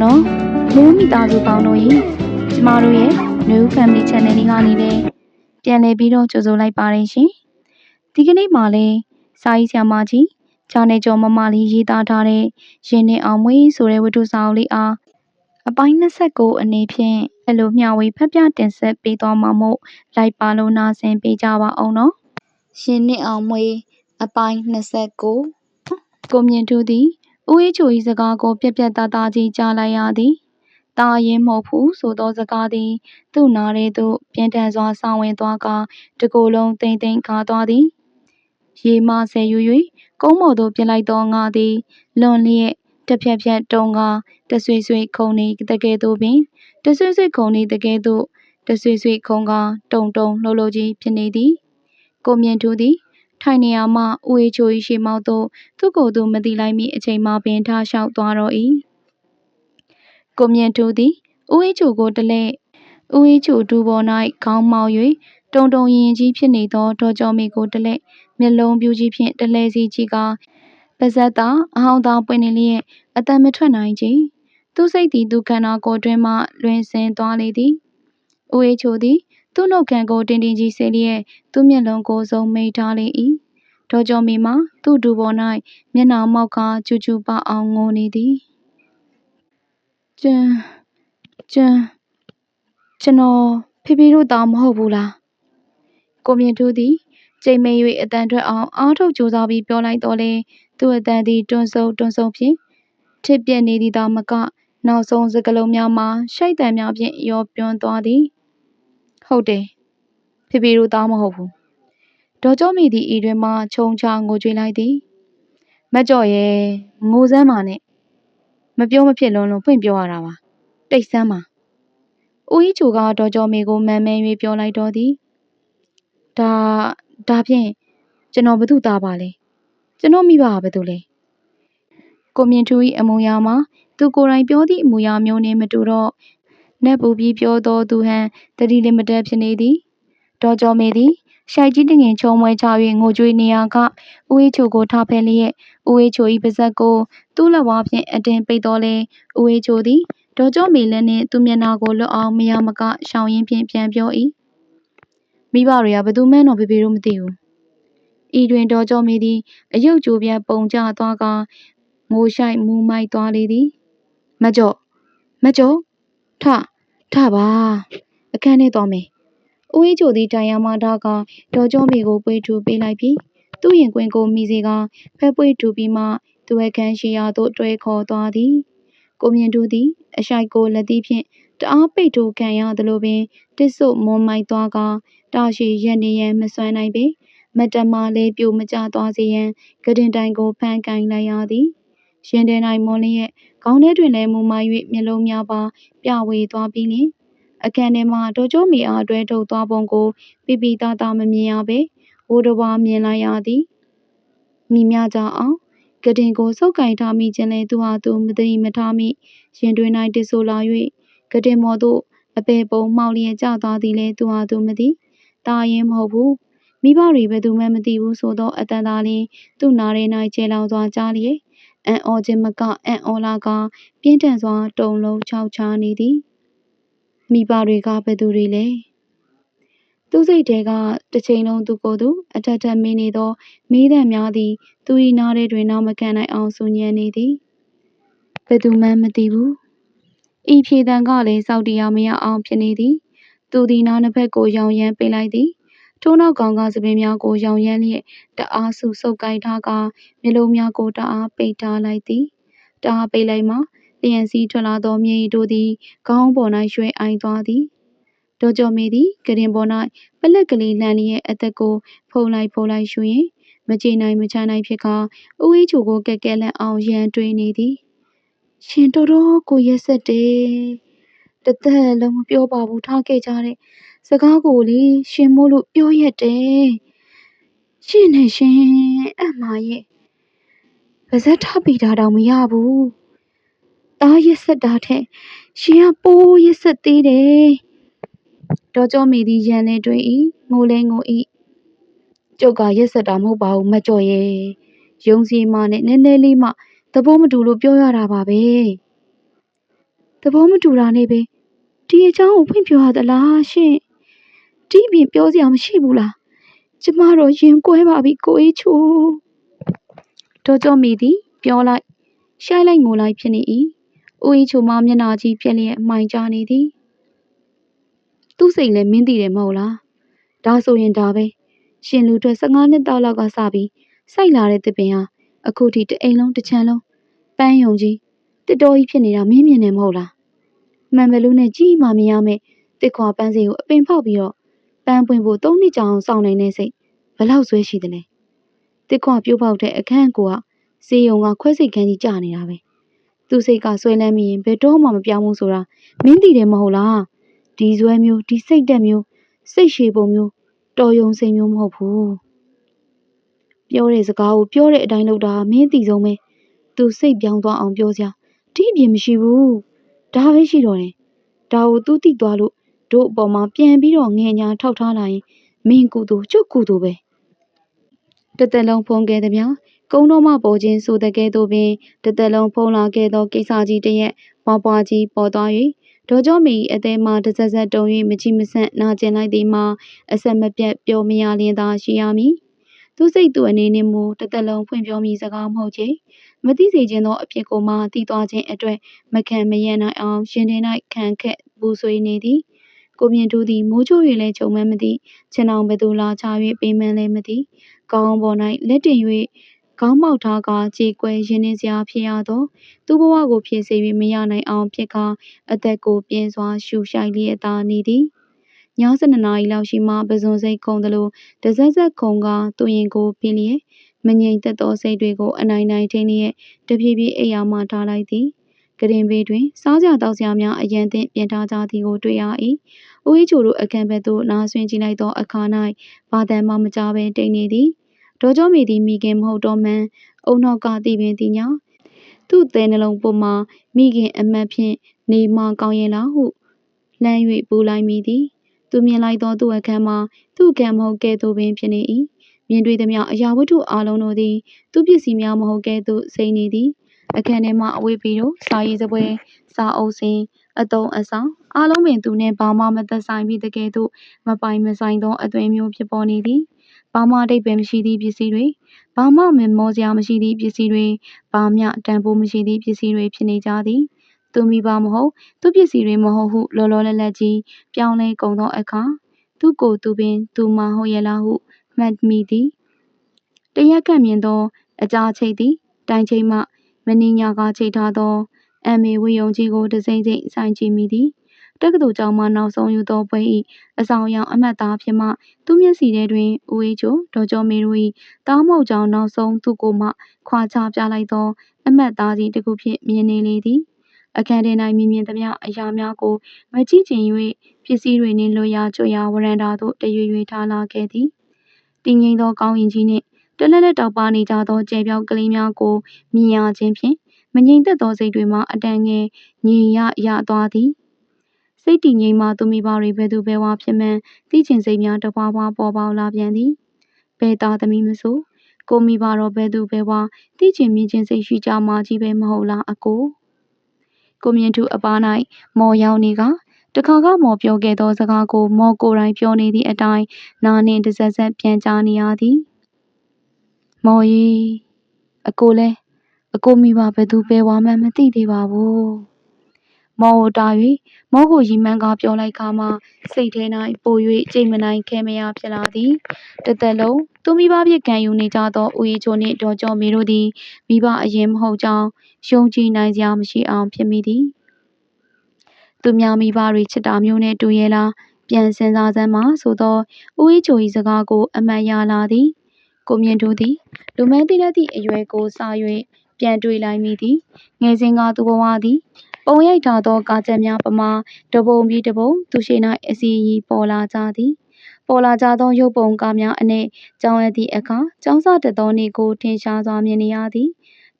မင်္ဂလာပါနော်မျိုးမိသားစုပေါင်းတို့ရေကျမတို့ရဲ့ New Family Channel လေးကနေလည်းပြန်လည်ပြီးတော့ကြိုဆိုလိုက်ပါတယ်ရှင်ဒီကနေ့မှလည်းစာရေးဆရာမကြီးဂျာနယ်ကျော်မမလေးရေးသားထားတဲ့ရင်နဲ့အောင်မွေးဆိုတဲ့ဝတ္ထုစာအုပ်လေးအားအပိုင်း29အနေဖြင့်အဲ့လိုမျှဝေဖတ်ပြတင်ဆက်ပေးသွားမှာမို့လိုက်ပါလို့နာဆင်ပေးကြပါအောင်နော်ရင်နဲ့အောင်မွေးအပိုင်း29ကိုမြင့်သူသည် ဦးအေးချို၏စကားကို ပြက်ပြက်သားသားကြီး ကြားလိုက်ရသည်။တာရင်မဟုတ်ဘူးဆိုသောစကားသည် သူ့နားထဲသို့ ပြင်းထန်စွာဆောင်းဝင်သွားကာတကိုယ်လုံးတိမ်တိမ်ခါသွားသည်။ရေမဆယ်ယူ၍ကုန်းပေါ်သို့ပြစ်လိုက်သော ငါသည် လွန်လျက်တစ်ဖြက်ဖြက်တုံကာ တဆွေဆွေခုန်နေတကယ်သို့ပင် တဆွေဆွေခုန်နေတကယ်သို့ တဆွေဆွေခုန်ကာ တုံတုံလှုပ်လှုပ်ကြီး ဖြစ်နေသည်။ကိုမြင့်ထူးသည် ထိုင်နေရာမှဦးအေးချို၏ရှေ့မောက်သို့သူ့ကိုယ်သူမသိလိုက်မီအချိန်မှပင်ထားလျှောက်သွားတော့၏ကိုမြင့်ထူးသည်ဦးအေးချိုကိုတလဲဦးအေးချိုဒူပေါ်၌ခေါင်းမောက်၍တုံတုံရင်ကြီးဖြစ်နေသောဒေါ်ကျော်မီကိုတလဲမျက်လုံးပြူကြီးဖြင့်တလဲစီကြည့်ကာပါဇက်သာအဟောင်းသားပွင့်နေလျက်အတန်မထွက်နိုင်ကြသူစိတ်သည်သူခန္ဓာကိုယ်တွင်မှလွင်စင်သွားလေသည်ဦးအေးချိုသည် သူ့နှုတ်ခမ်းကိုတင်းတင်းကြီးဆေးလျက်သူ့မျက်လုံးကိုစုံမိထားလေ၏ဒေါ်ကျော်မီမှာသူ့ဒူပေါ်၌မျက်နှာမောက်ကာကျူးကျူးပအောင်ငိုနေသည်ကျန်ကျန်ကျွန်တော်ဖေဖေတို့သားမဟုတ်ဘူးလားကိုမြင့်ထူးသည်ကြိမ်မိန်၍အတန်ထွက်အောင်အားထုတ်ကြိုးစားပြီးပြောလိုက်တော့လေသူ့အတန်သည်တွန်းဆုံတွန်းဆုံဖြင့်ထစ်ပြက်နေသည်သာမက နောက်ဆုံးစကလုံးများမှာရှိုက်တံများဖြင့်ရောပြွန်းသွားသည် ဟုတ်တယ်ဖေဖေတို့သားမဟုတ်ဘူးဒေါ်ကျော်မိသည်ဤတွင်မှခြုံချငိုကြွေးလိုက်သည်မကြော့ရဲ့ငိုစမ်းပါနဲ့မပြောမဖြစ်လွန်းလို့ဖွင့်ပြောရတာပါတိတ်ဆန်းပါဦးကြီးချိုကဒေါ်ကျော်မေကိုမန်မဲ၍ပြောလိုက်တော့သည်ဒါဒါဖြင့်ကျွန်တော်ဘသူသားပါလဲကျွန်တော်မိဘကဘသူလဲကိုမြင့်ထူ၏အမူအရာမှာသူကိုယ်တိုင်ပြောသည့်အမူအရာမျိုးနှင့်မတူတော့ နက်ပူပြီးပြောတော်သူဟန်တတိလင်မတက်ဖြစ်နေသည်ဒေါ်ကျော်မေသည်ရှိုက်ကြီးတငင်ချုံမွဲချ၍ငိုကြွေးနေရာကဦးအေးချိုကိုထားဖဲလျက်ဦးအေးချို၏ပါဇက်ကိုသူ့လက်ဝါးဖြင့်အတင်းပိတ်တော်လဲဦးအေးချိုသည်ဒေါ်ကျော်မေလက်နှင့်သူ့မျက်နှာကိုလွတ်အောင်မရမကရှောင်ရင်းဖြင့်ပြန်ပြော၏မိဘတွေကဘသူမှန်းတော့ဖေဖေတို့မသိဘူးဤတွင်ဒေါ်ကျော်မေသည်အယုတ်ကြိုးပြတ်ပုံကျသွားကငိုရှိုက်မူမိုက်သွားလေသည်မကြော့မကြော့ ထထပါအခန်းထဲသွားမယ်ဦးအေးချိုသည်တိုင်ယာမှထားကဒေါ်ကျော်မေကိုပွေးထူပေးလိုက်ပြီးသူ့ရင်ကွင်းကိုမိစေကဖက်ပွေးထူပြီးမှသူ့အခန်းရှိရာသို့တွဲခေါ်သွားသည်ကိုမြင့်တူသည်အရှိုက်ကိုလက်သီးဖြင့်တအားပိတ်ထိုးခံရသလိုပင်တစ်ဆုတ်မွန်မိုက်သွားကတာရှိရက်နေရန်မစွမ်းနိုင်ပေမတမလေးပြိုမကျသွားစေရန်ကတင်တိုင်ကိုဖမ်းကင်လိုက်ရသည်ရင်ထဲ၌မွန်လျက် ခေါင်းထဲတွင်လည်းမူမိုင်း၍မျက်လုံးများပါပြဝေသွားပြီးလျှင်အခန်းထဲမှဒေါ်ကျိုးမီအားတွဲထုတ်သွားပုံကိုပြပြသားသားမမြင်ရပေဝိုးတစ်ဝါမြင်လိုက်ရသည်မိမြကြအောင်ကတင်ကိုစုပ်ကင်ထားမိခြင်းလဲသူဟာသူမသိမထားမိရင်တွင်၌တဆိုလာ၍ကတင်မော်သို့အပေပုံမှောက်လျက်ကျသွားသည်လဲသူဟာသူမသိတာရင်မဟုတ်ဘူးမိဘတွေဘယ်သူမှမသိဘူးဆိုတော့အတန်သာလင်းသူ့နားထဲ၌ကျေလောင်စွာကြားလျက် အံ့ဩခြင်းမက အံ့ဩလာကပြင်းထန်စွာ တုန်လှုပ်ခြောက်ခြားနေသည် မိဘတွေက ဘယ်သူတွေလဲ သူစိတ်ထဲက တစ်ချိန်လုံး သူကိုယ်သူ အထက်ထက်မင်းနေသောမိသံများသည် သူ၏နားထဲတွင် နောက်မခံနိုင်အောင် ဆူညံနေသည် ဘယ်သူမှမသိဘူး ဤဖြေတံကလည်း စောက်တရားမရအောင် ဖြစ်နေသည် သူသည်နားနှစ်ဖက်ကိုရောင်ရမ်းပိတ်လိုက်သည် ထိုးနောက်ကောင်ကစပင်များကိုရောင်ရမ်းလျက် တအားစု ဆုပ်ကိုက်ထားကမျက်လုံးများကို တအားပိတ်ထားလိုက်သည် တအားပိတ်လိုက်မှ လျှံစီးထွက်လာသောမြေတို့သည် ခေါင်းပေါ်၌ရွှဲအိုင်သွားသည် ဒေါ်ကျော်မေသည်ကရင်ပေါ်၌ပလက်ကလေးလှန်လျက် အသက်ကို ဖုံလိုက်ဖုံလိုက်ရှူရင်မကြေနိုင်မချနိုင်ဖြစ်ကာ ဦးအေးချိုကို ကက်ကက်လန့်အောင် ရန်တွေးနေသည် ရှင်တော်တော်ကို ရက်ဆက်တယ်တသက်လုံး မပြောပါဘူး ထားခဲ့ကြတဲ့ စကားကိုလေရှင်မို့လို့ပြောရတယ်ရှင်နဲ့ရှင်အမရဲ့ပါဇက်ထပီတာတောင်မရဘူးတားရက်ဆက်တာထက်ရှင်ကပိုးရက်ဆက်သေးတယ်ဒေါ်ကျော်မီသည်ရန်လဲတွေး၏ငိုလဲငို၏ကျုပ်ကရက်ဆက်တာမဟုတ်ပါဘူးမကြော်ရဲ့ယုံစီမနဲ့နည်းနည်းလေးမှသဘောမတူလို့ပြောရတာပါပဲသဘောမတူတာနဲ့ပဲဒီအကြောင်းကိုဖွင့်ပြောရသလားရှင် ဒီအပြင်ပြောစရာမရှိဘူးလားကျမတော့ရင်ကွဲပါပြီကိုအေးချိုဒေါ်ကျော်မီသည်ပြောလိုက်ရှိုင်းလိုက်ငိုလိုက်ဖြစ်နေ၏ဦးအေးချိုမမျက်နှာကြီးပြက်လျက်မှိုင်ကြနေသည်သူ့စိတ်လည်းမင်းသိတယ်မဟုတ်လားဒါဆိုရင်ဒါပဲရှင်လူတွေ15နှစ်တောက်လောက်ကစပြီးစိုက်လာတဲ့တစ်ပင်ဟာအခုထိတအိမ်လုံးတစ်ချမ်းလုံးပန်းယုံကြီးတစ်တော်ကြီးဖြစ်နေတာမင်းမြင်နေမဟုတ်လားမှန်ဘလူးနဲ့ကြီးမှမရမဲ့တစ်ခွာပန်းစီကိုအပင်ဖောက်ပြီးတော့ ပန်းပွင့်ဖို့၃နှစ်ကြာအောင်စောင့်နိုင်တဲ့စိတ်ဘလောက်ဆွဲရှိတယ်လဲတစ်ခွာပြိုးပေါက်တဲ့အခန်းကိုကစေယုံကခွဲစိတ်ခန်းကြီးကြာနေတာပဲသူ့စိတ်ကဆွဲလန်းမိရင်ဘယ်တော့မှမပြောင်းဘူးဆိုတာမင်းသိတယ်မဟုတ်လားဒီဇွဲမျိုးဒီစိတ်တက်မျိုးစိတ်ရှည်ပုံမျိုးတော်ယုံစိတ်မျိုးမဟုတ်ဘူးပြောတဲ့စကားကိုပြောတဲ့အတိုင်းလုပ်တာမင်းသိဆုံးပဲသူစိတ်ပြောင်းသွားအောင်ပြောစရာဒီအပြင်မရှိဘူးဒါပဲရှိတော့တယ်ဒါကိုသူသိသွားလို့ တို့အပေါ်မှာပြန်ပြီးတော့ငဲညာထောက်ထားလာရင်မင်းကူတူကျုပ်ကူတူပဲတသက်လုံးဖုံးခဲ့သည်များကုန်းတော်မှပေါ်ခြင်းဆိုတဲ့ကဲ့သို့ပင်တသက်လုံးဖုံးလာခဲ့သောကိစ္စကြီးတစ်ရက်ပွားပွားကြီးပေါ်သွား၍ဒေါ်ကျော်မီအသေးမှတစ်ဆက်ဆက်တုံ၍မကြည့်မဆန့်နာကျင်လိုက်သည်မှာအဆက်မပြတ်ပြောမရလျင်သာရှိရမည်သူစိတ်သူအနေနဲ့မူတသက်လုံးဖွင့်ပြောမိစကားမဟုတ်ချေမသိစေခြင်းသောအဖြစ်ကိုမှတည်သွားခြင်းအတွက်မခံမရနိုင်အောင်ရှင်တင်၌ခံခက်ပူဆွေးနေသည် ကိုမြင့်တူသည်မိုးချိုး၍လည်းခြုံမမသိခြင်အောင်ဘသူလာချ၍ပေးမန်းလည်းမသိကောင်းပေါ်၌လက်တင်၍ခေါင်းမောက်ထားကကြေကွဲရင်းနှင်းစရာဖြစ်ရသော သူဘဝကိုဖြစ်စေ၍မရနိုင်အောင်ဖြစ်ကာအသက်ကိုပြင်းစွာရှူရှိုက်လျက်သာနေသည်ည7နာရီလောက်ရှိမှပဇွန်စိတ်ခုံသလိုတစက်စက်ခုံကသူရင်ကိုပြင်းလျက်မငြိမ်သက်သောစိတ်တွေကိုအနိုင်နိုင်ထိန်းလျက်တဖြည်းဖြည်းအိယာမှထားလိုက်သည် ကရင်ဘေးတွင် စားကြတောက်စရာများအရန်သင့်ပြင်ထားကြသည်ကိုတွေ့ရ၏။ဦးအေးချိုတို့အခန်းဘက်သို့နားဆွင့်ကြည့်လိုက်သောအခါ၌ဘာတန်မှမကြဘဲတိတ်နေသည်။ဒေါ်ကျော်မီသည်မိခင်မဟုတ်တော့မှန်အုံနောက်ကသိပင်သည်ညာသူ့သဲနှလုံးပေါ်မှာမိခင်အမတ်ဖြင့်နေမကောင်းရင်လားဟုလှမ်း၍ပူလိုက်မိသည်။သူမြင်လိုက်သောသူ့အခန်းမှာသူ့ကံမဟုတ်ကဲ့သို့ပင်ဖြစ်နေ၏။မြင်တွေ့သမျှအရာဝတ္ထုအလုံးတို့သည်သူ့ပစ္စည်းများမဟုတ်ကဲ့သို့စိမ့်နေသည် အခန်းထဲမှအဝေးပြီးတော့စာရေးစပွဲစာအုပ်စင်အတုံးအဆောင်အားလုံးပင်သူနှင့်ဘာမှမသက်ဆိုင်ပြီးတကယ်သို့မပိုင်မဆိုင်သောအသွင်မျိုးဖြစ်ပေါ်နေသည်ဘာမှအဓိပ္ပာယ်မရှိသည့်ပစ္စည်းတွေဘာမှမမောစရာမရှိသည့်ပစ္စည်းတွေဘာမျှတန်ဖိုးမရှိသည့်ပစ္စည်းတွေဖြစ်နေကြသည်သူမိဘမဟုတ်သူပစ္စည်းတွေမဟုတ်ဟုလောလောလတ်လတ်ကြီးပြောင်းလဲကုန်သောအခါသူကိုယ်သူပင်သူမဟုတ်ရဲ့လားဟုမှတ်မိသည်တရက်ကမြင်သောအကြာချိတ်သည်တိုင်ချိန်မှ မင်းညာကချိတ်ထားသောအမေဝေယုံကြီးကိုတစိမ့်စိမ့်ဆိုင်ကြည့်မိသည်တက္ကသိုလ်ကျောင်းမှနောက်ဆုံးယူသောပွဲ၏အဆောင်ရောင်အမတ်သားဖြစ်မှသူမျက်စီထဲတွင်ဦးအေးချိုဒေါ်ကျော်မေတို့၏တားမောက်ကြောင်နောက်ဆုံးသူ့ကိုမှခွာချပြလိုက်သော အမတ်သားကြီးတစ်ခုဖြင့်မြင်နေလေသည်အခန်းထဲ၌မြင်မြင်သမျှအရာများကိုမကြည့်ချင်၍ပစ္စည်းတွေနှင့်လွတ်ရာကျွရာဝရန်တာသို့တရွေရွေထားလာခဲ့သည်တည်ငြိမ်သောကောင်းရင်ကြီးနှင့် တလက်လက်တောက်ပါနေကြသောကျဲပြောက်ကလေးများကိုမြင်ရခြင်းဖြင့်မငြိမ်သက်သောစိတ်တွေမှာအတန်ငယ်ငြိမ်ရရသွားသည်စိတ်တည်ငြိမ်မှသူမိဘတွေဘယ်သူဘယ်ဝါဖြစ်မှန်းသိချင်စိတ်များတပွားပွားပေါ်ပေါလာပြန်သည်ဘယ်သားသမီးမဆိုကိုမိဘတော့ဘယ်သူဘယ်ဝါသိချင်မြင်ချင်စိတ်ရှိကြမှာကြီးပဲမဟုတ်လားအကိုကိုမြင့်သူအပား၌မော်ရောက်နေကတခါကမော်ပြောခဲ့သောစကားကိုမော်ကိုယ်တိုင်ပြောနေသည့်အတိုင်းနာနှင့်တဆက်ဆက်ပြန်ကြားနေရသည် မော်ရီအကိုလဲအကိုမိဘဘယ်သူဘယ်ဝါမှမသိသေးပါဘူးမော်ကိုတာ၍မော်ကိုရီမှန်းကားပြောလိုက်ခါမှစိတ်ထဲ၌ပို၍ကြိတ်မနိုင်ခဲမရဖြစ်လာသည်တသက်လုံးသူမိဘပြစ်ခံယူနေကြသောဦးရီချိုနှင့်ဒေါ်ကျော်မီတို့သည်မိဘအရင်မဟုတ်ကြောင်းယုံကြည်နိုင်စရာမရှိအောင်ဖြစ်မိသည်သူများမိဘတွေချစ်တာမျိုးနဲ့တူရဲ့လားပြန်စင်စားစမ်းမှဆိုသောဦးရီချို၏စကားကိုအမှတ်ရလာသည် ကိုမြင့်တို့သည် လူမန်းသိတတ်သည့်အရွယ်ကိုစ၍ပြန်တွေ့လိုက်မိသည် ငယ်စဉ်က သူဘဝသည် ပုံရိုက်ထားသော ကားချက်များပမာတပုံပြီးတပုံ သူရှိ၌အစီရီပေါ်လာကြသည် ပေါ်လာကြသော ရုပ်ပုံကားများအနက်ကျောင်းရသည့်အခါ ကျောင်းစတက်သောနေ့ကို ထင်ရှားစွာမြင်နေရသည်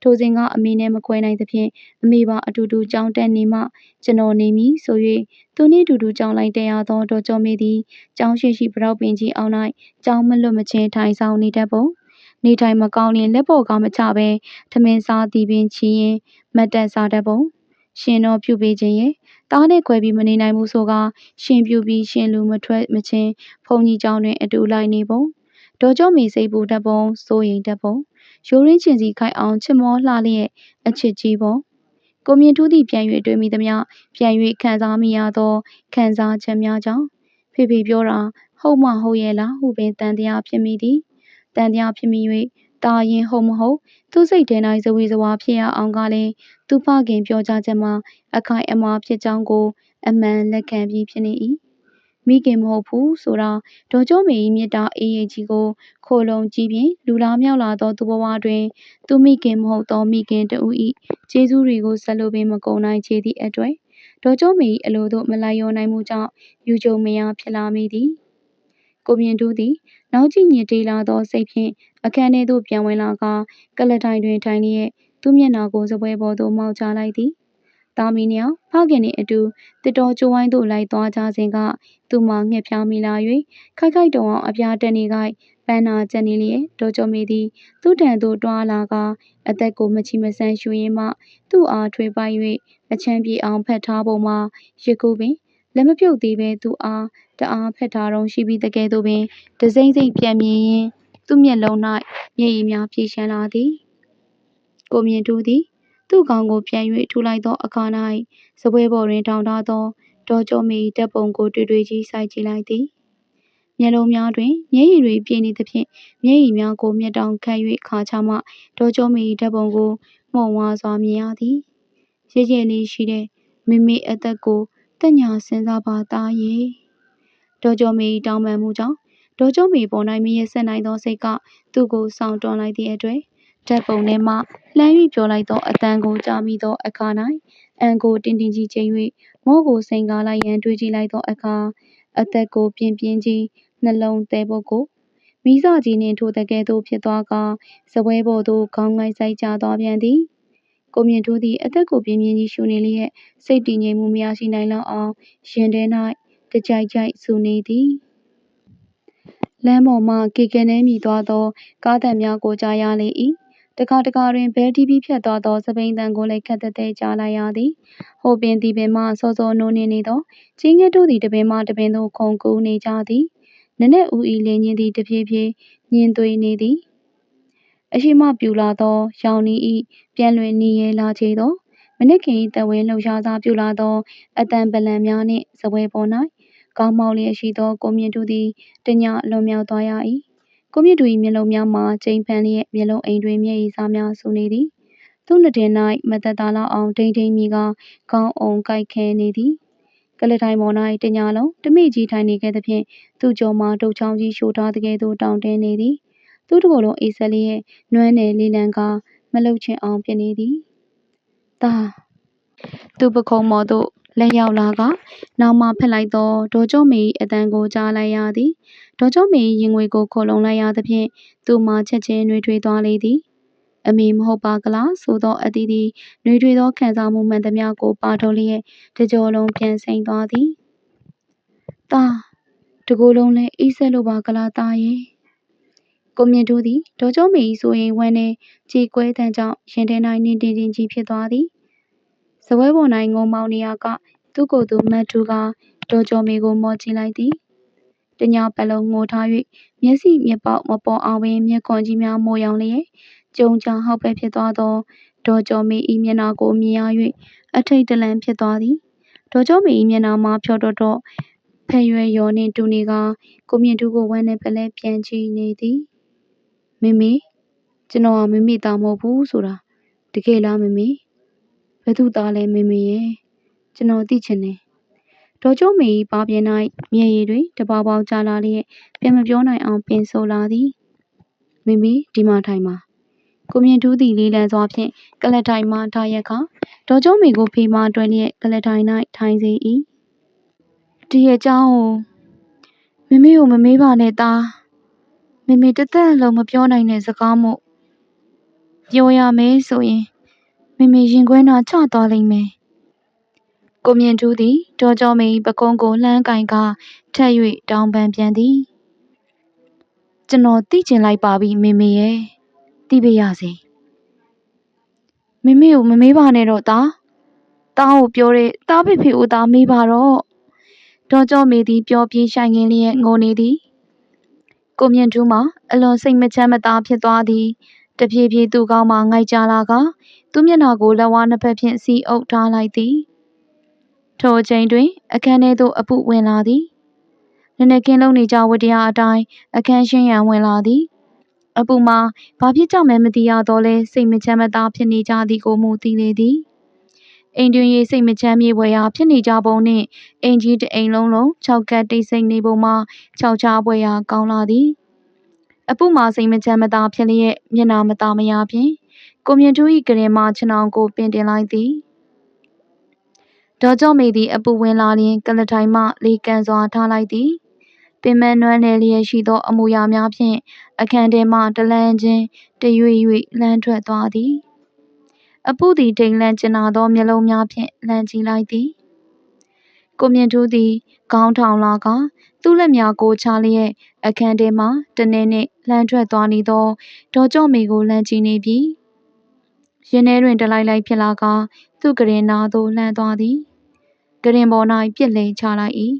ထိုစဉ်ကအမေနဲ့မခွဲနိုင်သဖြင့် အမေပါအတူတူကြောင်းတက်နေမှ ကျွန်တော်နေမည်ဆို၍သူနှင့်အတူတူကြောင်းလိုက်တက်ရသော ဒေါ်ကျော်မေသည် ကျောင်းရှိရှိပရောက်ပင်ကြီးအောက်၌ကျောင်းမလွတ်မချင်း ထိုင်ဆောင်နေတတ်ပုံ နေထိုင်မကောင်းရင် လက်ပေါ်ကမချဘဲ ထမင်းစားသည်ပင်ချီရင် မတ်တက်စားတတ်ပုံ ရှင်တော့ ပြုပေးခြင်းရဲ့တားနဲ့ခွဲပြီး မနေနိုင်ဘူးဆိုကရှင်ပြုပြီး ရှင်လူမထွက်မချင်းဖုန်ကြီးကြောင်းတွင် အတူလိုက်နေပုံ ဒေါ်ကျော်မီစိတ်ပူတတ်ပုံ စိုးရိမ်တတ်ပုံ ရိုးရင်းချင်စီခိုက်အောင်ချစ်မောလှလျက်အချစ်ကြီးပုံကိုမြင့်ထူးသည့်ပြန်၍တွေ့မိသမျှပြန်၍ခံစားမိရသောခံစားချက်များကြောင့်ဖေဖေပြောတာဟုတ်မဟုတ်ရဲ့လားဟုပင်တန်တရားဖြစ်မိသည်တန်တရားဖြစ်မိ၍တာရင်ဟုတ်မဟုတ်သူ့စိတ်ထဲ၌ဇဝေဇဝါဖြစ်ရအောင်ကလည်းသူဖခင်ပြောကြားချက်မှာအခိုင်အမာဖြစ်ကြောင်းကို အမှန်လက်ခံပြီးဖြစ်နေ၏ မိခင်မဟုတ်ဘူးဆိုတာဒေါ်ကျော်မေ၏မြတ်တာအေးရင်ကြီးကိုခိုလုံကြည့်ဖြင့်လူလားမြောက်လာသောသူဘဝတွင် သူမိခင်မဟုတ်သောမိခင်တဦး၏ကျေးဇူးတွေကိုဆက်လို့ပင်မကုန်နိုင်ချေသည့်အတွက်ဒေါ်ကျော်မေ၏အလိုသို့မလိုက်လျောနိုင်မှုကြောင့်ယူကြုံမရဖြစ်လာမိသည်ကိုမြင့်တူးသည် နောက်ကြည့်ညစ်တေးလာသောစိတ်ဖြင့်အခန်းထဲသို့ပြန်ဝင်လာကကလထိုင်တွင်ထိုင်လျက်သူ့မျက်နှာကိုစပွဲပေါ်သို့မောက်ချလိုက်သည် သားမီးနှစ်ယောက် ဖခင်နှင့်အတူတစ်တော်ကျိုးဝိုင်းသို့ လိုက်သွားကြစဉ်က သူ့မှာ ငှက်ဖျားမိလာ၍ခိုက်ခိုက်တုံအောင်အပြားတက်နေခိုက် ပန်းနာကျက်နေလျက် ဒေါ်ကျော်မေသည် သူ့တန်သို့ တွားလာကအသက်ကို မချီမဆန်းရှူရင်းမှ သူ့အားထွေပိုက်၍အချမ်းပြေအောင် ဖက်ထားပုံမှာရကူပင် လက်မပြုတ်သေးပဲသူ့အား တအားဖက်ထားတော့ရှိပြီးတကယ်တော့ပင်ဒစိမ့်စိမ့်ပြန်မြင်ရင်သူ့မျက်လုံး၌မျက်ရည်များပြေရှမ်းလာသည် ကိုမြင့်တူသည် သူ့ခေါင်းကိုပြန်၍ထူလိုက်သောအခါ၌စပွဲပေါ်တွင်ထောင်ထားသောဒေါ်ကျော်မေတပ်ပုံကိုတွေ့တွေ့ကြီးစိုက်ကြည့်လိုက်သည်မျက်လုံးများတွင်မျက်ရည်တွေပြည့်နေသဖြင့်မျက်ရည်များကိုမျက်တောင်ခတ်၍ခါချမှဒေါ်ကျော်မေဓာတ်ပုံကိုမှုံဝါစွာမြင်ရသည်ရည်ရည်လေးရှိတဲ့မိမိအသက်ကိုတက်ညာစဉ်းစားပါသားရဲ့ဒေါ်ကျော်မေတောင်းပန်မှုကြောင့်ဒေါ်ကျော်မေပေါ်၌မရဆက်နိုင်သောစိတ်ကသူ့ကိုဆောင်တွန်းလိုက်သည့်အတွက် ဓာတ်ပုံထဲမှ လှမ်း၍ပြောလိုက်သောအတန်ကို ကြားမိသောအခါ၌အန်ကိုတင်းတင်းကြီးချိန်၍မော့ကို စိန်ကားလိုက်ရန် တွေးကြည့်လိုက်သောအခါ အသက်ကို ပြင်းပြင်းကြီး နှလုံးသဲပုတ်ကိုမိစကြီးနှင့် ထိုတကယ်သို့ ဖြစ်သွားကစပွဲပေါ်သို့ ခေါင်းငိုက်ဆိုင်ကျသွားပြန်သည် ကိုမြင့်ထိုးသည် အသက်ကို ပြင်းပြင်းကြီး ရှူနေလျက် စိတ်တည်ငြိမ်မှု မရရှိနိုင်လောက်အောင် ရင်ထဲ၌တကြိုက်ကြိုက် ဆူနေသည် လမ်းပေါ်မှ ကေကဲနှဲမြည်သွားသော ကားသံများကို ကြားရလေ၏ တခါတခါတွင် ဘဲတီးပြီးဖြတ်သွားသောစပိန်တန်ကိုလည်းခက်သက်သက်ကြားလိုက်ရသည် ဟိုပင်ဒီပင်မှ စောစောနိုးနေနေသောချင်းငယ်တို့သည် တပင်မှတပင်သို့ ခုန်ကူးနေကြသည်နက်နက်ဦးဤလင်းချင်းသည် တဖြည်းဖြည်း ညင်သွေးနေသည် အရှိမပြူလာသော ရောင်နီဤပြန်လွင်နေရလာချေသော မနစ်ခင်တဝင်းလှုပ်ရှားစားပြူလာသောအတန်ပလံများနှင့်စပွဲပေါ်၌ကောင်းမောက်လျက်ရှိသော ကိုမြင့်သူသည်တညလွန်မြောက်သွားရ၏ ကိုမြင့်သူ၏မျက်လုံးများမှာကျိန်ဖန်လျက် မျက်လုံးအိမ်တွင် မျက်ရည်စားများဆူနေသည် သူ့နှစ်တင်၌မသက်သာလောက်အောင် ဒိန်ဒိန်မြည်ကခေါင်းအုံကိုက်ခဲနေသည်ကလထိုင်ပေါ်၌တညလုံး တမိကြီးထိုင်နေခဲ့သဖြင့် သူ့ကြောမှာ တုတ်ချောင်းကြီးရှို့ထားတကယ်သို့ တောင့်တင်းနေသည် သူ့တကိုယ်လုံး အေးဆက်လျက် နွမ်းနယ်လေးလံကမလှုပ်ချင်အောင် ဖြစ်နေသည်။ဒါသူ့ပခုံးမော်သို့ လက်ရောက်လာကနောက်မှဖက်လိုက်သောဒေါ်ကျော်မေ၏အတန်ကိုကြားလိုက်ရသည်ဒေါ်ကျော်မေ၏ရင်ငွေကိုခုံလုံလိုက်ရသဖြင့်သူ့မှာချက်ချင်းနှွေးထွေးသွားလေသည်အမေမဟုတ်ပါကလားဆိုသောအတီးသည်နှွေးထွေးသောခံစားမှုမှန်သမျှကိုပါထုတ်လျက်တကြောလုံးပြန်ဆိုင်သွားသည်။တာတကိုယ်လုံးလည်းအေးဆက်လို့ပါကလားတာရဲ့ကိုမြင့်တူးသည်ဒေါ်ကျော်မေ၏ဆိုရင်ဝမ်းနေကြေကွဲတန်းကြောင့်ရင်ထဲ၌နင်းတင်းတင်းကြီးဖြစ်သွားသည်။ စပွဲပေါ်၌ငုံမောင်နေရကသူ့ကိုယ်သူမတ်တူကဒေါ်ကျော်မေကို မော့ကြည့်လိုက်သည်။တညပတ်လုံး ငိုထား၍မျက်စိမျက်ပေါက် မပေါ်အောင်ပင် မျက်ခွန်ကြီးများ မိုးရောင်လျက်ကြုံကြောင်ဟောက်ပဲဖြစ်သွားသော ဒေါ်ကျော်မေ၏မျက်နှာကို မြင်ရ၍အထိတ်တလန့်ဖြစ်သွားသည်။ဒေါ်ကျော်မေ၏မျက်နှာမှာ ဖြော့တော့တော့ဖက်ရွယ်ရော်နှင့် တူနေကကိုမြင့်တူးကို ဝမ်းနဲ့ပလဲပြန်ကြည့်နေသည်။မေမေ ကျွန်တော်ကမေမေသား မဟုတ်ဘူးဆိုတာ တကယ်လား မေမေ ဘယ်သူသားလဲမေမေရဲ့ကျွန်တော်သိချင်တယ်။ဒေါ်ကျော်မေ၏ပါပြင်း၌မျက်ရည်တွေတပေါပေါကျလာလျက်ပြန်မပြောနိုင်အောင်ပင်ဆိုလာသည်။မေမေဒီမှာထိုင်ပါကိုမြင့်တူးသည်လေးလံစွာဖြင့်ကလထိုင်မှထားရက်ခါဒေါ်ကျုံးမီကိုဖေးမှတွဲလျက်ကလထိုင်၌ထိုင်စေ၏ဒီရဲ့เจ้าကိုမမေကိုမမေးပါနဲ့သားမမေတသက်လုံးမပြောနိုင်တဲ့စကားမို့ပြောရမယ်ဆိုရင် မမေရင်ခွဲနာချသွားလိမ့်မယ်ကိုမြင့်တူးသည်ဒေါ်ကျော်မီပကုံးကိုလှမ်းကင်ကထက်၍တောင်းပန်ပြန်သည်ကျွန်တော်သိကျင်လိုက်ပါပြီမေမေရဲ့သိပါရစေမမေကိုမမေးပါနဲ့တော့သားတတားကိုပြောတဲ့တားဖေဖေကိုသာမေးပါတော့ဒေါ်ကျော်မေသည်ပြောပြီးဆိုင်ငင်းလျက်ငိုနေသည်ကိုမြင့်ထူးမှာအလွန်စိတ်မချမ်းမသာဖြစ်သွားသည်တဖြည်းဖြည်းသူ့ကောင်းမှငိုက်ကြလာက သူ့မျက်နှာကိုလက်ဝါးနှစ်ဖက်ဖြင့်စီအုပ်ထားလိုက်သည်ထိုအချိန်တွင် အခန်းထဲသို့အပုဝင်လာသည်နည်းနည်းကင်းလုံးနေကြဝတရားအတိုင်းအခန်းရှင်းရန်ဝင်လာသည် အပူမှာဘာဖြစ်ကြောင့်မဲမသိရတော့လဲစိတ်မချမ်းမသာဖြစ်နေကြသည်ကိုမူသိလေသည်အိမ်တွင်ရေးစိတ်မချမ်းမြေဝယ်ရာဖြစ်နေကြပုံနှင့်အိမ်ကြီးတအိမ်လုံးလုံး၆ကတ်တိတ်ဆိတ်နေပုံမှာခြောက်ချားပွဲရာကောင်းလာသည် အပူမှာစိတ်မချမ်းမသာဖြစ်လျက်မျက်နာမသာမယာဖြင့် ကိုမြင့်တူ၏ကရင်မှခြေနောင်ကို ပင်တင်လိုက်သည်ဒေါ်ကျော်မေသည် အပူဝင်လာလျင် ကလထိုင်မှ လေကန်စွာထားလိုက်သည်ပင်မနွမ်းနယ်လျက်ရှိသော အမူအရာများဖြင့် အခန်းထဲမှ တလန်းချင်းတရွေ့ရွေ့လှမ်းထွက်သွားသည်အပူသည်တိမ်လန့်ကျင်နာသောမျက်လုံးများဖြင့်လှမ်းကြည့်လိုက်သည်ကိုမြင့်ထူးသည်ခေါင်းထောင်လာကသူ့လက်များကိုချလျက်အခန်းထဲမှတနေနှင့်လှမ်းထွက်သွားနေသောဒေါ်ကျော့မေကိုလှမ်းကြည့်နေပြီ ရင်ထဲတွင်တလိုက်လိုက်ဖြစ်လာကသူ့ကရင်နာသို့လှမ်းသွားသည်ကရင်ပေါ်၌ပြစ်လိန်ချလိုက်၏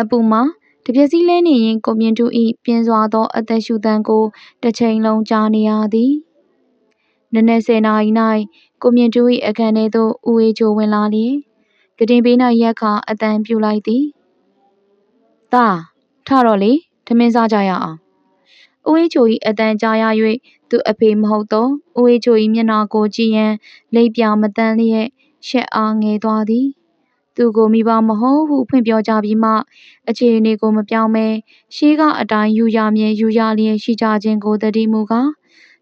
အပူမှာတပြက်စီလဲနေရင်ကိုမြင့်တူ၏ပြင်းစွာသော အသက်ရှူသံကိုတစ်ချိန်လုံးကြားနေရသည်နနက်10နာရီ၌ကိုမြင့်တူ၏အခန်းထဲသို့ဦးအေးချိုဝင်လာလျင်ကတင်ပေး၌ရက်ခါအတန်ပြူလိုက်သည်။သားထတော့လေထမင်းစားကြရအောင်။ ဦးအေးချို၏အတန်ကြားရ၍သူအဖေမဟုတ်တော့ဦးအေးချို၏မျက်နှာကိုကြည့်ရန်လိပ်ပြမတန်းလျက်ရှက်အားငယ်သွားသည်။သူကိုမိဘမဟုတ်ဟုဖွင့်ပြောကြပြီးမှအခြေအနေကိုမပြောင်းမဲရှေးကအတိုင်းယူရမြဲယူရလျက်ရှိကြခြင်းကိုတတိမူကား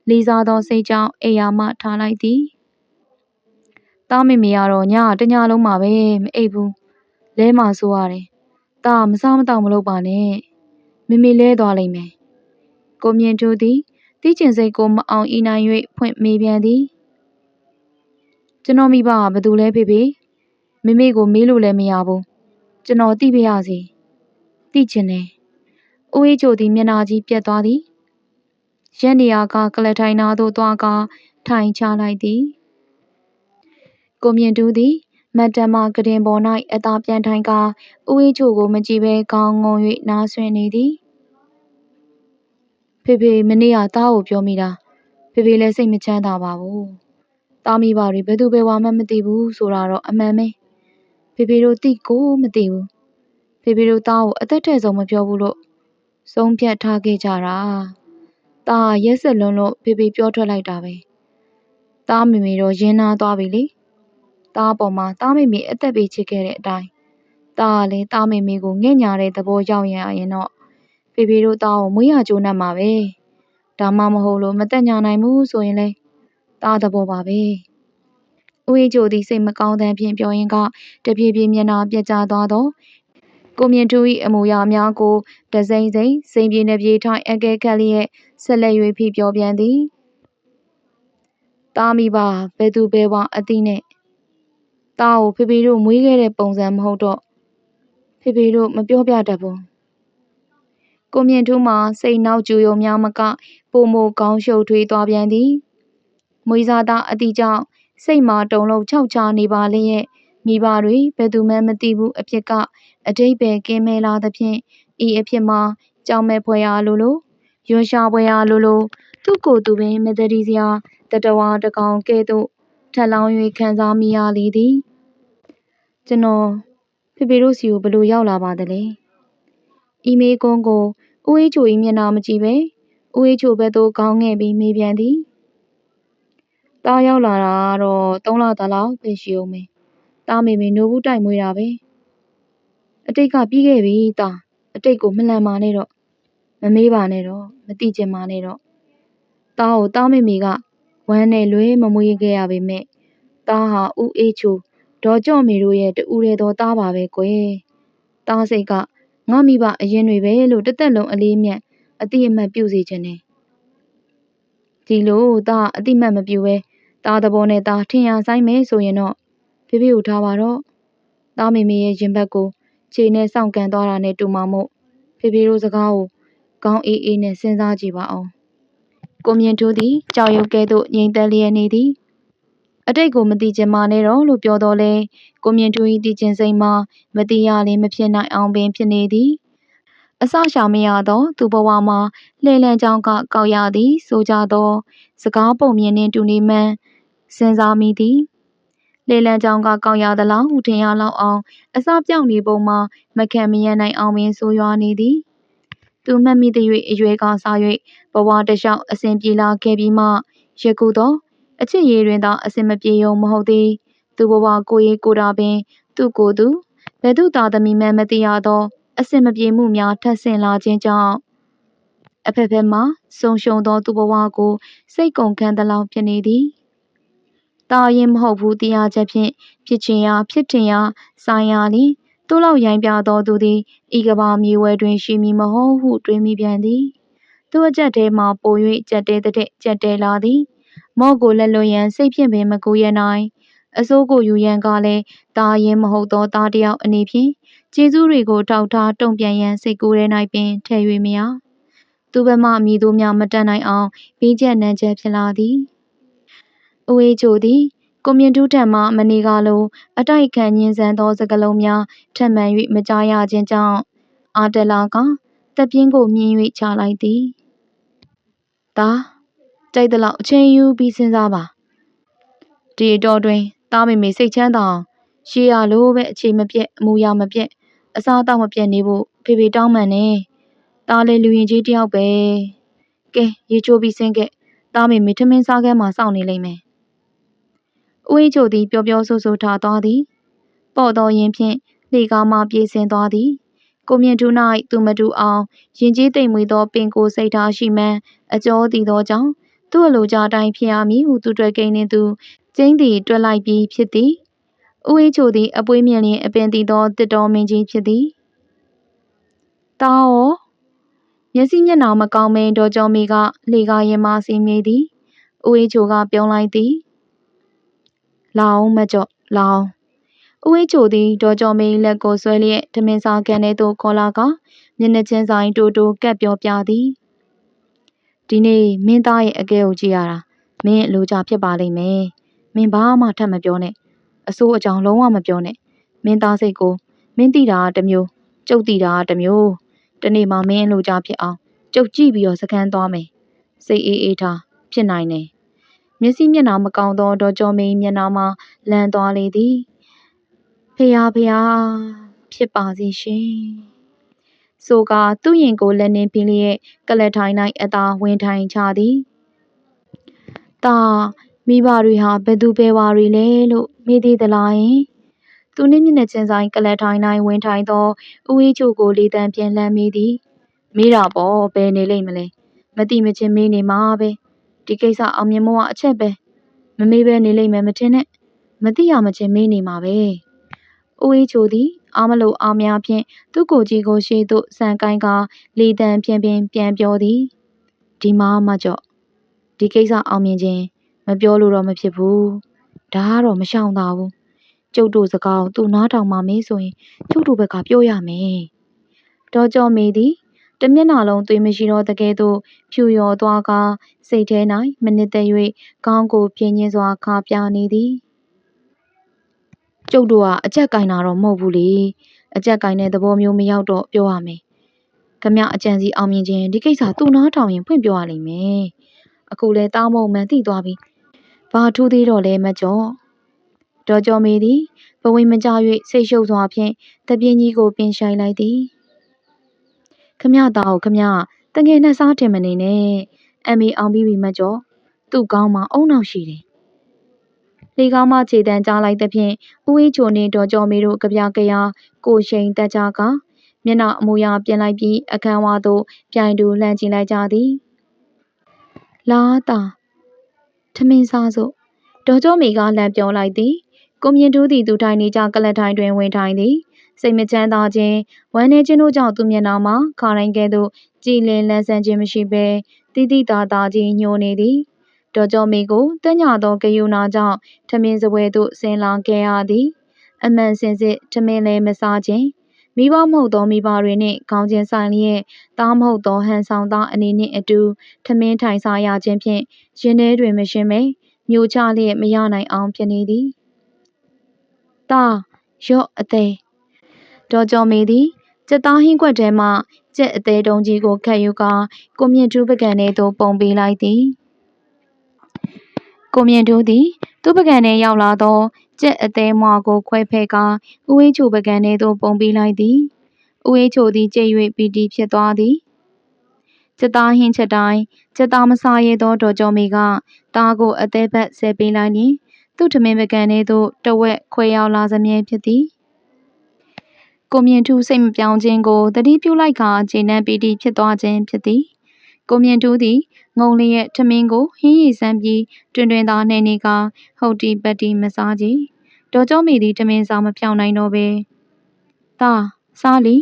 လေးစားသောစိတ်ကြောင့်အိယာမှထားလိုက်သည်။တားမေမေကတော့ညတညလုံးမှာပဲမအိပ်ဘူး။လဲမှဆိုရတယ်။တားမစားမတော့မလုပ်ပါနဲ့။မေမေလဲသွားလိမ့်မယ်။ ကိုမြင့်ထူးသည်တီးကျင်စိတ်ကိုမအောင်ဤနိုင်၍ဖွင့်မေးပြန်သည်။ကျွန်တော်မိဘကဘသူလဲဖေဖေ။မေမေကိုမေးလို့လည်းမရဘူးကျွန်တော်သိပါရစေသိချင်တယ်ဦးအေးချိုသည်မျက်နှာကြီးပြက်သွားသည်ရက်နေရာကကလထိုင်နာသို့သွားကထိုင်ချလိုက်သည်ကိုမြင့်တူးသည်မတ်တမကတင်ပေါ်၌အသာပြန်ထိုင်ကဦးအေးချိုကိုမကြည့်ဘဲခေါင်းငုံ၍နားဆွနေသည် ဖေဖေမနေ့ကသားကိုပြောမိတာဖေဖေလည်းစိတ်မချမ်းသာပါဘူးတာမိပါတွေဘယ်သူဘယ်ဝါမှမသိဘူးဆိုတာတော့အမှန်ပဲဖေဖေတို့သိကိုမသိဘူးဖေဖေတို့သားကိုအသက်ထဲဆုံးမပြောဘူးလို့ဆုံးဖြတ်ထားခဲ့ကြတာသားရက်စက်လွန်းလို့ဖေဖေပြောထွက်လိုက်တာပဲသားမေမေတော့ရင်းနာသွားပြီလေသားပေါ်မှာသားမေမေအသက်ပေးချစ်ခဲ့တဲ့အတိုင်းသားကလည်းသားမေမေကိုငဲ့ညာတဲ့သဘောရောက်ရင်အရင်တော့ ဖေဖေတို့သားကိုမွေးရကြိုးနှံ့မှာပဲဒါမှမဟုတ်လို့မတက်ညာနိုင်ဘူးဆိုရင်လေသားသဘောပါပဲဦးအေးချိုသည်စိတ်မကောင်းသဖြင့်ပြောရင်းကတပြေးပြေးမျက်နှာပြက်ကျသွားသောကိုမြင့်ထူး၏အမူအရာများကိုတစိမ့်စိမ့်စိမ့်ပြေနှပြေထိုင်အကဲခတ်လျက်ဆက်လက်၍ဖိပြောပြန်သည်တာမိပါဘယ်သူဘယ်ဝါအသိနဲ့တာကိုဖေဖေတို့မွေးခဲ့တဲ့ပုံစံမဟုတ်တော့ဖေဖေတို့မပြောပြတတ်ဘူး ကိုမြင့်ထူးမှာ စိတ်နောက်ကျူယုံများမကပုံမိုကောင်းရှုပ်ထွေးသွားပြန်သည်မွေးစားသားအတိကြောင့် စိတ်မှာတုန်လှုပ်ခြောက်ခြားနေပါလျက်မိဘတွေဘယ်သူမှမသိဘူးအဖြစ်ကအတိတ်ပဲကင်းမဲလာသဖြင့်ဤအဖြစ်မှာကြောင်မဲ့ဖွယ်ရာလိုလိုရွှန်ရှာဖွယ်ရာလိုလိုသူ့ကိုယ်သူပင်မတတိစရာတတဝါတကောင်ကဲ့သို့ထက်လောင်း၍ခံစားမိရလေသည်ကျွန်တော်ဖေဖေတို့စီကိုဘလို့ရောက်လာပါသလဲ အီမေးကုန်းကိုဦးအေးချို၏မျက်နှာမကြည့်ပဲဦးအေးချိုဘက်သို့ခေါင်းငယ်ပြီးမေးပြန်သည်တားရောက်လာတာကတော့၃လသားလောက်ပဲရှိဦးမယ်။တားမေမေနိုဘူးတိုက်မွေးတာပဲ။အတိတ်ကပြီးခဲ့ပြီတားအတိတ်ကိုမလှန်ပါနဲ့တော့မမေးပါနဲ့တော့မတိကျင်ပါနဲ့တော့တားကိုတားမေမေကဝမ်းနဲ့လွဲမမွေးခဲ့ရပေမဲ့တားဟာဥအေးချိုဒေါ်ကြော့မေတို့ရဲ့တူရဲတော်တားပါပဲကွယ်။တားစိတ်က ငါမိဘအရင်တွေပဲလို့တစ်သက်လုံးအလေးမြတ်အတိအမှတ်ပြုစေခြင်းနဲ့ဒီလိုသားအတိမတ်မပြူပဲသားသဘောနဲ့သားထင်ရဆိုင်မယ်ဆိုရင်တော့ဖေဖေကိုထားပါတော့သားမေမေရဲ့ရင်ဘတ်ကိုခြေနဲ့စောင့်ကန်သွားတာနဲ့တူမှမို့ဖေဖေတို့စကားကိုကောင်းအေးအေးနဲ့စဉ်းစားကြည့်ပါအောင်ကိုမြင့်ထိုးသည်ကြောက်ရွံ့ကဲ့သို့ငြိမ်သက်လျက်နေသည် အတိတ်ကိုမသိချင်မာနဲ့တော့လို့ပြောတော့လေကိုမြင့်တူ၏တည်ခြင်းစိတ်မှာမတိရလည်းမဖြစ်နိုင်အောင်ပင်ဖြစ်နေသည်အစရှာမရသောသူဘဝမှာလှည့်လန်းကြောင်းကကောက်ရသည် ဆိုကြသော စကားပုံမြင်နှင့်တူနေမှန်းစဉ်းစားမိသည်လေလံကြောင်ကကောက်ရသလောက်ထင်ရလောက်အောင်အစပြောင်းနေပုံမှာမခံမရနိုင်အောင်ပင်ဆိုးရွားနေသည်သူမှတ်မိသည်၍အရွယ်ကစား၍ဘဝတစ်လျှောက်အစဉ်ပြေလာခဲ့ပြီးမှယခုတော့ အချစ်ရည်တွင်သာအစဉ်မပြေုံမဟုတ်သေးသူဘဝကိုရေးကိုတာပင် သူ့ကိုယ်သူဘယ်သူသာသမီမှန်းမသိရသော အစဉ်မပြေမှုများထပ်ဆင့်လာခြင်းကြောင့်အဖက်ဖက်မှဆုံရှုံသောသူဘဝကိုစိတ်ကုန်ခန်းသလောက်ဖြစ်နေသည်တာရင်မဟုတ်ဘူးတရားချက်ဖြင့်ဖြစ်ချင်ရာဖြစ်ထင်ရာဆိုင်ရာလင်သူ့လောက်ရိုင်းပြသောသူသည်ဤကဘာမြေဝဲတွင်ရှိမည်မဟုတ်ဟုတွေးမိပြန်သည်သူအကြက်ထဲမှပို၍ကြက်တဲတဲ့ကြက်တဲလာသည် မော့ကိုလက်လွန်ရန် စိတ်ဖြင့်ပင် မကူရနိုင်အစိုးကိုယူရန်ကလည်းတာရင်မဟုတ်သော သားတယောက်အနေဖြင့် ကျေးဇူးတွေကိုတောက်ထားတုံ့ပြန်ရန် စိတ်ကူးရဲ၌ပင် ထည့်၍မရ သူဘမှမိတို့များမတတ်နိုင်အောင်ပြီးချက်နန်းချက်ဖြစ်လာသည်။အဝေးချိုသည် ကိုမြင့်တူးထံမှ မနေကလို အတိုက်ခံညင်းဆန်သော စကလုံးများ ထပ်မံ၍မကြားရခြင်းကြောင့် အာတလာကတပ်ပြင်းကို မြင်၍ချလိုက်သည်။ဒါ ကြိုက်သလောက်အချိန်ယူပြီးစဉ်းစားပါ။ဒီအတော်တွင်တားမိမိစိတ်ချမ်းသာအောင်ရှေးရလိုပဲအခြေမပြတ်အမူအရာမပြတ်အစားအသောက်မပြတ်နေဖို့ဖေဖေတောင်းပန်နေ။တားလေလူရင်ကြီးတယောက်ပဲ။ကဲရေချိုးပြီးဆင်းခဲ့။တားမိမိထမင်းစားခန်းမှာစောင့်နေလိမ့်မယ်။ဦးအေးချိုသည်ပျော်ပျော်ဆိုဆိုထားသွားသည်။ပေါ့တော်ရင်ဖြင့်လှေကားမှပြေးဆင်းသွားသည်။ကိုမြင့်ထူး၌သူမတူအောင်ရင်ကြီးတိမ်မွေသောပင်ကိုစိတ်ထားရှိမှန်းအကျော်တည်သောကြောင့် သူ့အလိုကြတိုင်းဖြစ်ရမည်ဟုသူတွေ့ကိန်းနှင့်သူကျင်းသည်တွက်လိုက်ပြီးဖြစ်သည်။ဦးအေးချိုသည်အပွေးမြင်လျင်အပင်တည်သောတစ်တော်မင်းကြီးဖြစ်သည်။တာရောမျက်စိမျက်နှာမကောင်းမင်းဒေါ်ကျော်မီကလှေကားရင်မှစီမြေသည်။ဦးအေးချိုကပြုံးလိုက်သည်။လာအောင်မကြော့လာအောင်ဦးဝေးချိုသည်ဒေါ်ကျော်မေးလက်ကိုဆွဲလျက်ထမင်းစားကန်ထဲသို့ခေါ်လာကမျက်နှာချင်းဆိုင်တူတူကပ်ပြောပြသည် ဒီနေ့မင်းသားရဲ့အကဲကိုကြည့်ရတာမင်းအလိုကြဖြစ်ပါလိမ့်မယ်မင်းဘာမှထပ်မပြောနဲ့အစိုးအကြောင်းလုံးဝမပြောနဲ့မင်းသားစိတ်ကိုမင်းသိတာကတစ်မျိုးကျုပ်သိတာကတစ်မျိုးတနေ့မှမင်းအလိုကြဖြစ်အောင်ကျုပ်ကြည့်ပြီးတော့စကန်သွားမယ်စိတ်အေးအေးထားဖြစ်နိုင်တယ်မျက်စိမျက်နှာမကောင်းသောဒေါ်ကျော်မင်းမျက်နှာမှာလန့်သွားလေသည်ဖယားဖယားဖြစ်ပါစေရှင် ဆိုကသူ့ရင်ကိုလက်နှင်းပြင်းလျက်က လထိုင်၌အသာဝင်ထိုင်ချသည်တာမိဘတွေဟာဘယ်သူပဲဝါတွေလဲလို့မေးသေးသလားယင်သူနှင့်မျက်နှာချင်းဆိုင်ကလထိုင်၌ဝင်ထိုင်သောဦးဝေးချိုကိုလေးတန်းပြန်လှမ်းမိသည်မေးတာပေါ့ဘယ်နေလိမ့်မလဲမတိမချင်းမေးနေမှာပဲဒီကိစ္စအောင်မြင်မို့အချက်ပဲမမေးပဲနေလိမ့်မယ်မထင်နဲ့မသိရမချင်းမေးနေမှာပဲဦးအေးချိုသည် အာမလို့အားများဖြင့်သူ့ကိုယ်ကြီးကိုရှေ့သို့ဆန်ကိုင်းကလေတံဖြင်းဖြင်းပြန်ပြောသည်ဒီမှာမကြော့ဒီကိစ္စအောင်မြင်ခြင်းမပြောလို့တော့မဖြစ်ဘူးဒါကတော့မရှောင်သာဘူးကျုပ်တို့စကားကိုသူနားထောင်မှမင်းဆိုရင်ကျုပ်တို့ဘက်ကပြောရမယ်ဒေါ်ကျော်မေသည်တမျက်နှာလုံးသွေးမရှိတော့တကယ်သို့ဖြူရော်သွားကစိတ်ထဲ၌မနစ်သက်၍ကောင်းကိုပြင်းညင်းစွာခါပြနေသည် ကျုပ်တို့ကအကြက်ကင်တာတော့မဟုတ်ဘူးလေအကြက်ကင်တဲ့သဘောမျိုးမရောက်တော့ပြောရမယ်ခမအကြံစီအောင်မြင်ခြင်းဒီကိစ္စသူ့နားထောင်ရင်ဖွင့်ပြောရလိမ့်မယ်အခုလဲတားမုံမှန်သိသွားပြီဘာထူးသေးတော့လဲမကျော်ဒေါ်ကျော်မေသည်ဘဝင်းမကြ၍စိတ်ရှုပ်စွာဖြင့်တပြင်းကြီးကိုပင်ဆိုင်လိုက်သည်ခမသားကိုခမတငယ်နဲ့စားတင်မနေနဲ့အမေအောင်ပြီးပြီမကျော်သူ့ကောင်းမှာအုံနောက်ရှိတယ် လေကောင်းမှခြေတန်းကြားလိုက်သဖြင့်ဦးအေးချိုနှင့်ဒေါ်ကျော်မေတို့ကြပြကြရာကိုရှိန်တက်ကြကမျက်နှာအမူအရာပြင်လိုက်ပြီးအခန်းဝါသို့ပြိုင်တူလှမ်းကြည့်လိုက်ကြသည်လာတာထမင်းစားစို့ဒေါ်ကျော်မေကလှမ်းပြောလိုက်သည်ကိုမြင့်တူးသည်သူထိုင်နေကြကလတ်ထိုင်တွင်ဝင်ထိုင်သည်စိတ်မချမ်းသာခြင်းဝမ်းနည်းခြင်းတို့ကြောင့်သူမျက်နှာမှာခါတိုင်းကဲ့သို့ကြည်လင်လန်းဆန်းခြင်းမရှိဘဲတိတိတာတာကြီးညှိုးနေသည် ဒေါ်ကျော်မေကိုတညသောဂယုဏကြောင့်ထမင်းစပွဲသို့ဆင်းလာခဲ့ရသည်အမှန်စင်စစ်ထမင်းလည်းမစားခြင်းမိဘမဟုတ်သောမိဘတွေနှင့်ခေါင်းချင်းဆိုင်လျက်တားမဟုတ်သောဟန်ဆောင်သားအနေနှင့်အတူထမင်းထိုင်စားရခြင်းဖြင့်ရင်ထဲတွင်မရှင်းမဲမျိုးချလျက်မရနိုင်အောင်ဖြစ်နေသည်။တာရော့အသေးဒေါ်ကျော်မေသည်ကြက်သားဟင်းခွက်ထဲမှကြက်အသေးတုံးကြီးကိုခတ်ယူကာကိုမြင့်ထူးပကံထဲသို့ပုံပေးလိုက်သည်။ ကိုမြင့်ထူးသည် သူ့ပကံထဲရောက်လာသောကြက်အသေးမွားကိုခွဲဖဲကာဦးဝေးချိုပကံထဲသို့ပုံပေးလိုက်သည်။ဦးဝေးချိုသည်ကြိတ်၍ပီတီဖြစ်သွားသည်။ကြက်သားဟင်းချက်တိုင်းကြက်သားမစားရသောဒေါ်ကျော်မေကတားကိုအသေးဘက်ဆဲပေးလိုက်လျင်သူ့ထမင်းပကံထဲသို့တဝက်ခွဲရောက်လာစမြဲဖြစ်သည်။ကိုမြင့်ထူးစိတ်မပြောင်းခြင်းကိုတတိပြုလိုက်ကာခြေနှံပီတီဖြစ်သွားခြင်းဖြစ်သည်။ကိုမြင့်ထူးသည် ငုံလျက်ထမင်းကိုဟင်းရည်စမ်းပြီးတွင်တွင်သာနှိမ့်နေကာဟုတ်တီပတ်တီမစားကြ။ဒေါ်ကျော်မေသည်ထမင်းစားမဖြောင်းနိုင်တော့ပဲ။တာစားလီ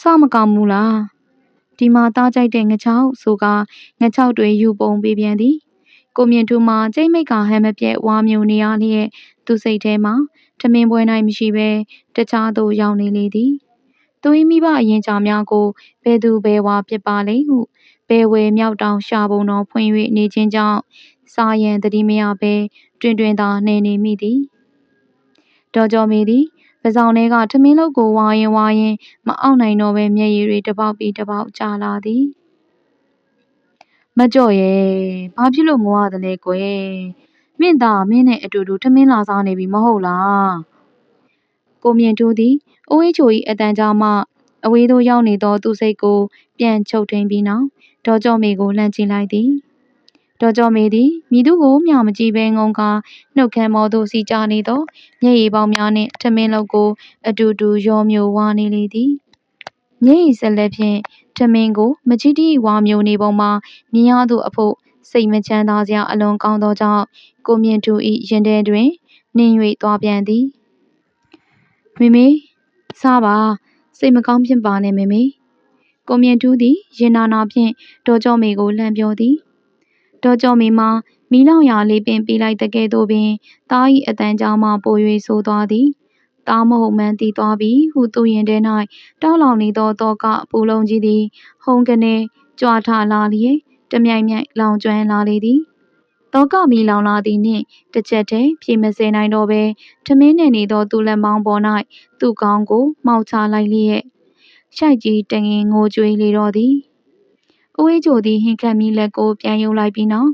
စားမကောင်းဘူးလား။ဒီမှာတားကြိုက်တဲ့ငချောက်ဆိုကငချောက်တွေယူပုံပေးပြန်သည်။ကိုမြင့်ထူးမှာကျိတ်မိတ်ကဟမ်းမပြက်ဝါမျိုးနေရလျက်သူစိတ်ထဲမှာထမင်းပွဲနိုင်မရှိဘဲတခြားသို့ရောက်နေလေသည်။သူ၏မိဘအရင်ချာများကိုဘယ်သူဘယ်ဝါဖြစ်ပါလိမ့်ဟု ဘယ်ဝယ်မြောက်တောင်ရှာပုံတော်ဖွင့်၍နေခြင်းကြောင့်စာရန်တတိမရဘဲတွင်တွင်သာနှဲနေမိသည်။ဒေါ်ကျော်မေသည်ပစောင်းထဲကထမင်းလုတ်ကိုဝါရင်ဝါရင်မအောက်နိုင်တော့ဘဲမျက်ရည်တွေတပေါက်ပြီးတပေါက်ကျလာသည်။မကြော့ရဲ့ဘာဖြစ်လို့ငိုရသလဲကွယ်။မင်းသားမင်းနဲ့အတူတူထမင်းလာစားနေပြီမဟုတ်လား။ကိုမြင့်တိုးသည်အိုးအေးချို၏အတန်ကြားမှအဝေးသို့ရောက်နေသောသူစိတ်ကိုပြန်ချုပ်ထိန်ပြီးနောက် ဒေါ်ကျော်မေကိုလှမ်းကြည့်လိုက်သည်။ဒေါ်ကျော်မေသည်မိသူကိုမျှမကြည့်ဘဲငုံကာနှုတ်ခမ်းမော်သို့စီကျနေသောမျက်ရည်ပေါင်းများနှင့်ထမင်းလုတ်ကို အတူတူရောမျိုးဝါနေလေသည်။မျက်ရည်ဆက်လက်ဖြင့်ထမင်းကိုမချီတီဝါမျိုးနေပုံမှာမြင်ရသူအဖို့စိတ်မချမ်းသာစရာအလွန်ကောင်းသောကြောင့်ကိုမြင့်ထူ၏ရင်ထဲတွင်နှင်း၍သွားပြန်သည်။မေမေစားပါစိတ်မကောင်းဖြစ်ပါနဲ့မေမေ ကိုမြင့်ထူးသည်ရင်နာနာဖြင့်ဒေါ်ကျော်မေကိုလှမ်းပြောသည်ဒေါ်ကျော်မေမှာမီးလောင်ရာလေးပင်ပေးလိုက်တကယ်တော့ပင်တား၏အတန်ကြားမှပို၍ဆိုးသွားသည်တားမဟုတ်မှန်းသိသွားပြီဟုသူရင်ထဲ၌တောက်လောင်နေသောတော့ကပူလုံးကြီးသည် ဟုံကနေကြွားထလာလျက်တမြိုင်မြိုင်လောင်ကျွမ်းလာလေသည်တောကမီလောင်လာသည်နှင့်တစ်ချက်တည်းပြေမစဲနိုင်တော့ဘဲထမင်းနဲ့နေသောသူလက်မောင်းပေါ်၌သူ့ကောင်းကိုမှောက်ချလိုက်လျက် ရှိုက်ကြီးတငင်ငိုကြွေးလေတော့သည်။ဦးဝေးချိုသည်ဟင်ခတ်မိလက်ကိုပြန်ယုံလိုက်ပြီးနောက်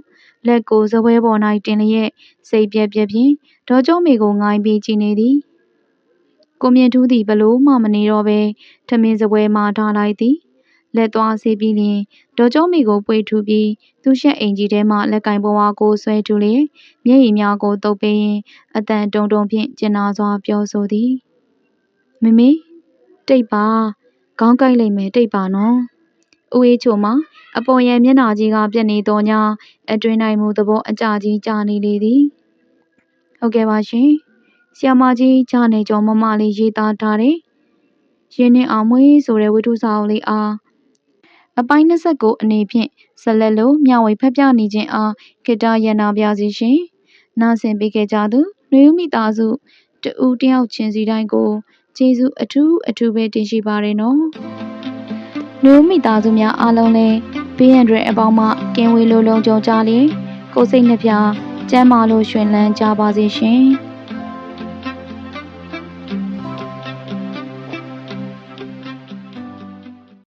လက်ကိုဇပွဲပေါ်၌တင်လျက်စိတ်ပြက်ပြက်ဖြင့်ဒေါ်ကျုံးမေကိုငိုင်းပြီးကြည့်နေသည်။ကိုမြင့်ထူးသည်ဘလို့မှမနေတော့ဘဲထမင်းဇပွဲမှထားလိုက်သည်။လက်သွားဆေးပြီးလျင်ဒေါ်ကျုံးမေကိုပွေထူပြီးသူရှက်အိမ်ကြီးထဲမှလက်ကင်ပေါ်ဝါကိုဆွဲထူလျက်မျက်ရည်များကိုတုပ်ပေးရင်အတန်တုံတုံဖြင့်ကျင်နာစွာပြောဆိုသည်။မမေတိတ်ပါ ခေါင်းကိုက်လိုက်မယ်တိတ်ပါနော်။ဦးအေးချိုမှာအပေါ်ရန်မျက်နှာကြီးကပြက်နေတော့ညာအတွင်းနိုင်မှုသဘောအကြကြီးကြာနေလေသည်။ဟုတ်ကဲ့ပါရှင်။ဆီယမကြီးကြာနေကြောမမလေးရေးသားထားတယ်။ရင်းနှင်းအောင်မွေးဆိုတဲ့ဝိထုစာအုပ်လေးအားအပိုင်း29အနေဖြင့်ဆက်လက်လို့မျှဝေဖက်ပြနေခြင်းအားခေတ္တရနာပြစီရှင်။နားဆင်ပေးခဲ့ကြသူနှွေဦးမိသားစုတဦးတယောက်ချင်းစီတိုင်းကို ကျေးဇူးအထူးအထူးပဲတင်ရှိပါရနော်။နှွေဦးမိသားစုများအားလုံးလည်းဘေးရန်တွေအပေါင်းမှကင်းဝေးလို့လုံးကြုံကြလျင်ကိုယ်စိတ်နှပြကျမ်းမာလို့ရှင်လန်းကြပါစေရှင်။